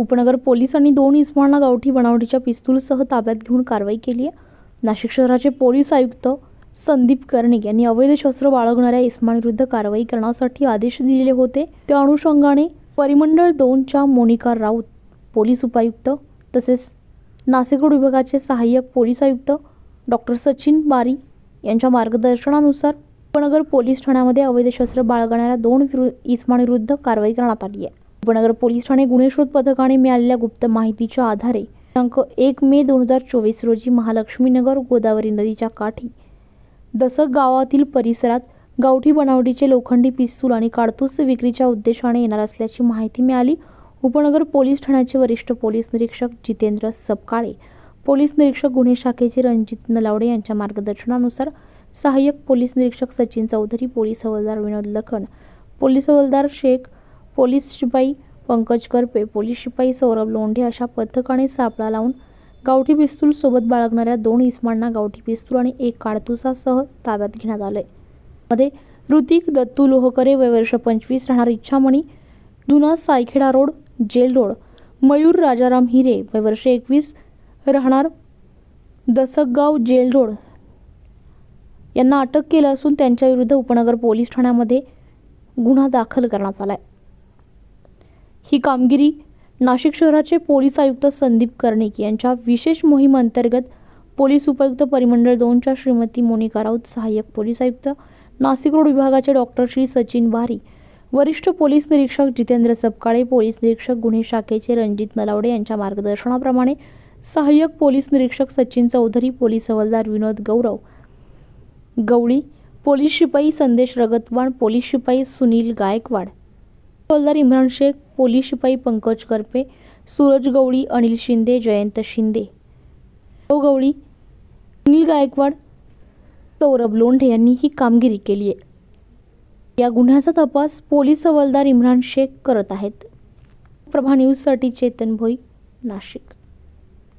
उपनगर पोलिसांनी दोन इसमांना गावठी बनावटीच्या पिस्तूलसह ताब्यात घेऊन कारवाई केली आहे. नाशिक शहराचे पोलीस आयुक्त संदीप कर्णिक यांनी अवैध शस्त्र बाळगणाऱ्या इस्मांविरुद्ध कारवाई करण्यासाठी आदेश दिलेले होते. त्या अनुषंगाने परिमंडळ दोनच्या मोनिका राऊत पोलीस उपायुक्त तसेच नाशिक रोड विभागाचे सहाय्यक पोलीस आयुक्त डॉक्टर सचिन बारी यांच्या मार्गदर्शनानुसार उपनगर पोलीस ठाण्यामध्ये अवैध शस्त्र बाळगणाऱ्या दोन विरु इस्मांविरुद्ध कारवाई करण्यात आली आहे. उपनगर पोलीस ठाणे गुन्हे शोध पथकाने मिळालेल्या गुप्त माहितीच्या आधारे दिनांक एक मे दोन हजार चोवीस रोजी महालक्ष्मीनगर गोदावरी नदीच्या काठी दसक गावातील परिसरात गावठी बनावटीचे लोखंडी पिस्तूल आणि काडतूस विक्रीच्या उद्देशाने येणार असल्याची माहिती मिळाली. उपनगर पोलीस ठाण्याचे वरिष्ठ पोलीस निरीक्षक जितेंद्र सपकाळे पोलीस निरीक्षक गुन्हे शाखेचे रणजित नलावडे यांच्या मार्गदर्शनानुसार सहाय्यक पोलीस निरीक्षक सचिन चौधरी पोलीस हवालदार विनोद लखन पोलीस हवालदार शेख पोलीस शिपाई पंकज करपे पोलीस शिपाई सौरभ लोंढे अशा पथकाने सापळा लावून गावठी पिस्तूल सोबत बाळगणाऱ्या दोन इस्मांना गावठी पिस्तूल आणि एक काडतुसासह ताब्यात घेण्यात आलंय. मध्ये ऋतिक दत्तू लोहकरे वय वर्ष पंचवीस राहणार इच्छामणी जुना Saykheda road jail road Mayur Rajaram Hire वय वर्ष एकवीस राहणार दसकगाव जेल रोड. यांना अटक केलं असून त्यांच्याविरुद्ध उपनगर पोलीस ठाण्यामध्ये गुन्हा दाखल करण्यात आलाय. ही कामगिरी नाशिक शहराचे पोलीस आयुक्त संदीप कर्णिक यांच्या विशेष मोहिमेअंतर्गत पोलीस उपायुक्त परिमंडळ दोनच्या श्रीमती मोनिका राऊत सहाय्यक पोलीस आयुक्त नाशिक रोड विभागाचे डॉक्टर श्री सचिन बारी वरिष्ठ पोलीस निरीक्षक जितेंद्र सपकाळे पोलीस निरीक्षक गुन्हे शाखेचे रणजित नलावडे यांच्या मार्गदर्शनाप्रमाणे सहाय्यक पोलीस निरीक्षक सचिन चौधरी पोलीस हवालदार विनोद गौरव गवळी पोलीस शिपाई संदेश रगतवाण पोलीस शिपाई सुनील गायकवाड हवालदार इम्रान शेख पोलीस शिपाई पंकज करपे सूरज गवळी अनिल शिंदे जयंत शिंदे. गवळी सुनील गायकवाड सौरभ लोंढे यांनी ही कामगिरी केली आहे. या गुन्ह्याचा तपास पोलीस हवालदार इम्रान शेख करत आहेत. प्रभा न्यूजसाठी चेतन भोई नाशिक.